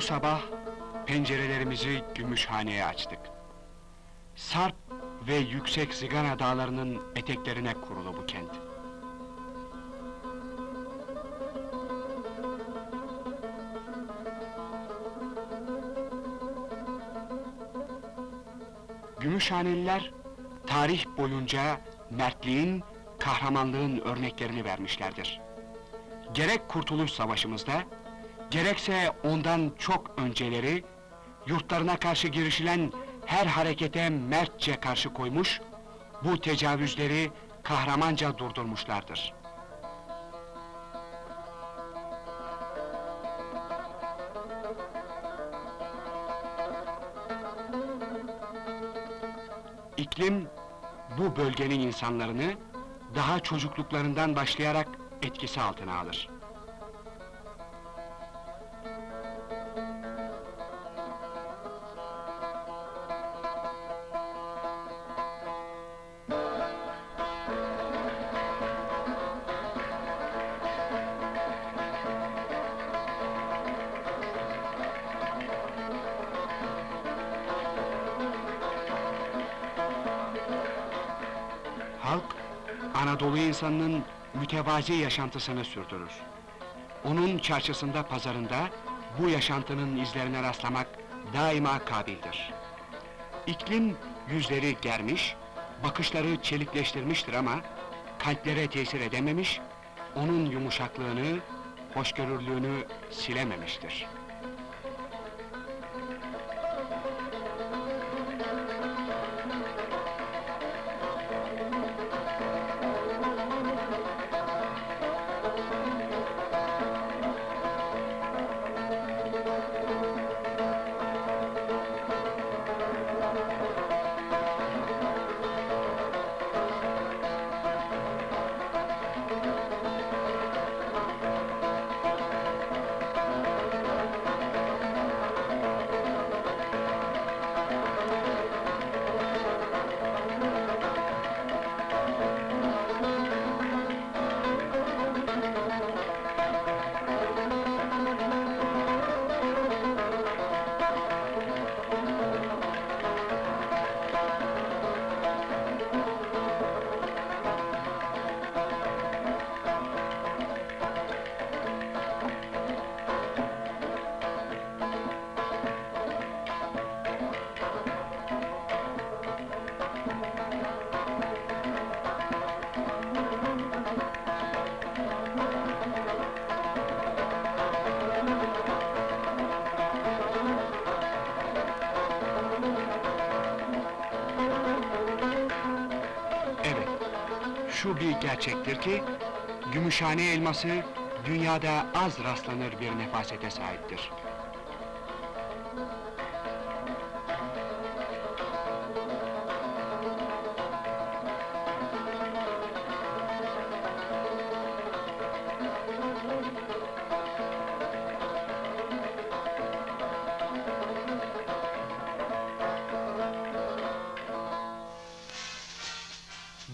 sabah pencerelerimizi Gümüşhane'ye açtık. Sarp ve yüksek Zigana dağlarının eteklerine kurulu bu kent. Gümüşhaneliler tarih boyunca mertliğin, kahramanlığın örneklerini vermişlerdir. Gerek Kurtuluş Savaşımızda, gerekse ondan çok önceleri, yurtlarına karşı girişilen her harekete mertçe karşı koymuş, bu tecavüzleri kahramanca durdurmuşlardır. İklim, bu bölgenin insanlarını daha çocukluklarından başlayarak etkisi altına alır. Halk, Anadolu insanının mütevazi yaşantısını sürdürür. Onun çarşısında, pazarında bu yaşantının izlerine rastlamak daima kabildir. İklim yüzleri germiş, bakışları çelikleştirmiştir ama kalplere tesir edememiş, onun yumuşaklığını, hoşgörülüğünü silememiştir. Şu bir gerçektir ki, Gümüşhane elması dünyada az rastlanır bir nefasete sahiptir.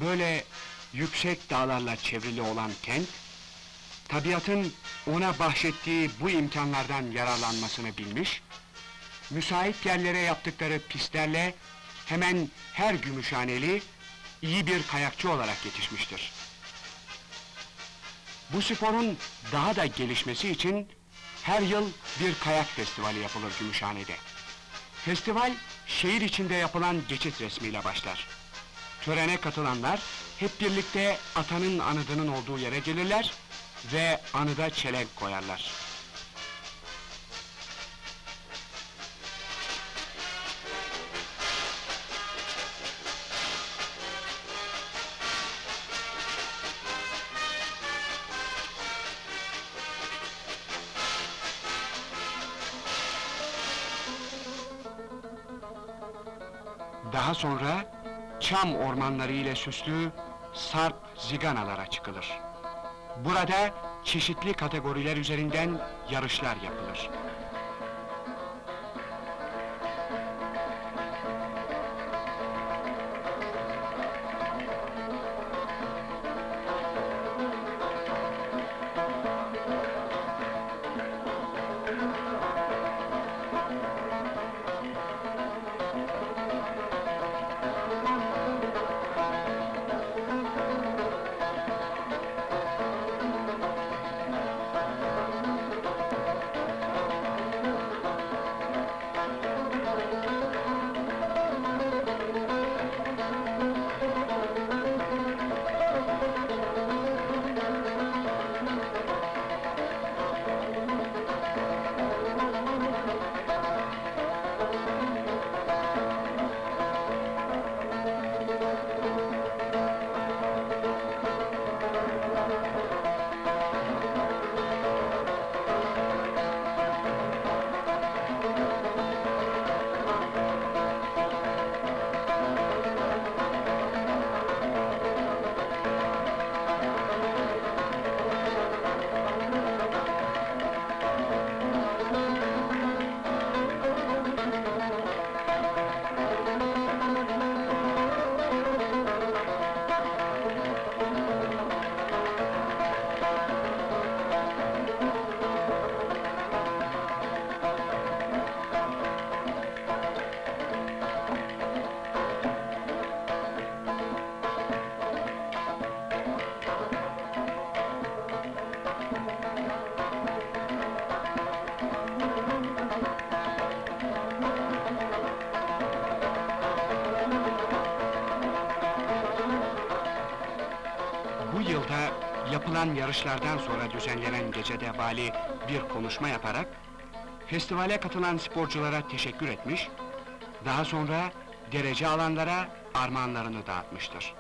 Böyle yüksek dağlarla çevrili olan kent, tabiatın ona bahşettiği bu imkanlardan yararlanmasını bilmiş, müsait yerlere yaptıkları pistlerle hemen her gümüşhaneli iyi bir kayakçı olarak yetişmiştir. Bu sporun daha da gelişmesi için her yıl bir kayak festivali yapılır Gümüşhane'de. Festival, şehir içinde yapılan geçit resmiyle başlar. Törene katılanlar hep birlikte atanın anıdının olduğu yere gelirler ve anıda çelenk koyarlar. Daha sonra çam ormanları ile süslü sarp ziganalara çıkılır. Burada çeşitli kategoriler üzerinden yarışlar yapılır. Yapılan yarışlardan sonra düzenlenen gecede vali bir konuşma yaparak festivale katılan sporculara teşekkür etmiş, daha sonra derece alanlara armağanlarını dağıtmıştır.